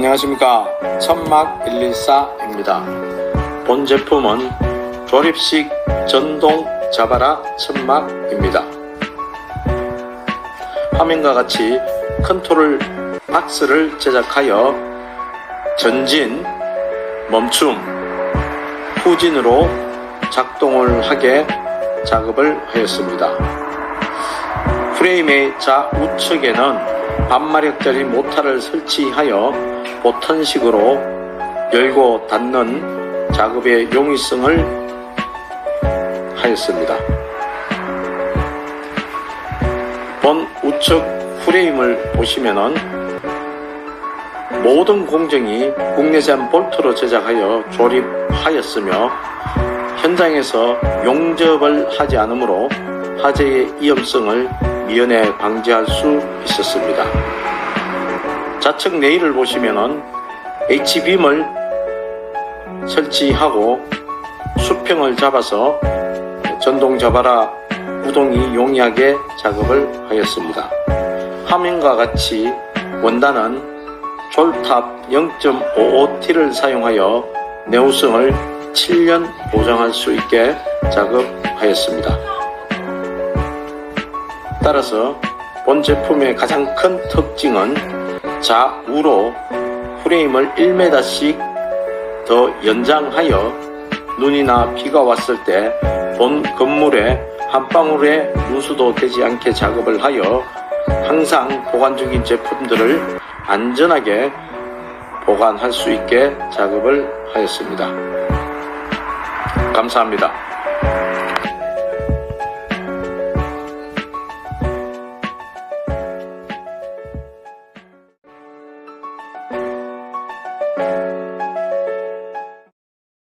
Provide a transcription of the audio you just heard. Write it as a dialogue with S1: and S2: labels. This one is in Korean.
S1: 안녕하십니까. 천막 114입니다. 본 제품은 조립식 전동 자바라 천막입니다. 화면과 같이 컨트롤 박스를 제작하여 전진, 멈춤, 후진으로 작동을 하게 작업을 하였습니다. 프레임의 좌우측에는 반마력짜리 모터를 설치하여 보턴식으로 열고 닫는 작업의 용이성을 하였습니다. 본 우측 프레임을 보시면은 모든 공정이 국내산 볼트로 제작하여 조립하였으며 현장에서 용접을 하지 않으므로 화재의 위험성을 미연에 방지할 수 있었습니다. 좌측 레일을 보시면은 H빔을 설치하고 수평을 잡아서 전동 자바라 구동이 용이하게 작업을 하였습니다. 화면과 같이 원단은 졸탑 0.55T를 사용하여 내구성을 7년 보장할 수 있게 작업하였습니다. 따라서 본 제품의 가장 큰 특징은 좌우로 프레임을 1m씩 더 연장하여 눈이나 비가 왔을 때 본 건물에 한 방울의 누수도 되지 않게 작업을 하여 항상 보관 중인 제품들을 안전하게 보관할 수 있게 작업을 하였습니다. 감사합니다. Thank you.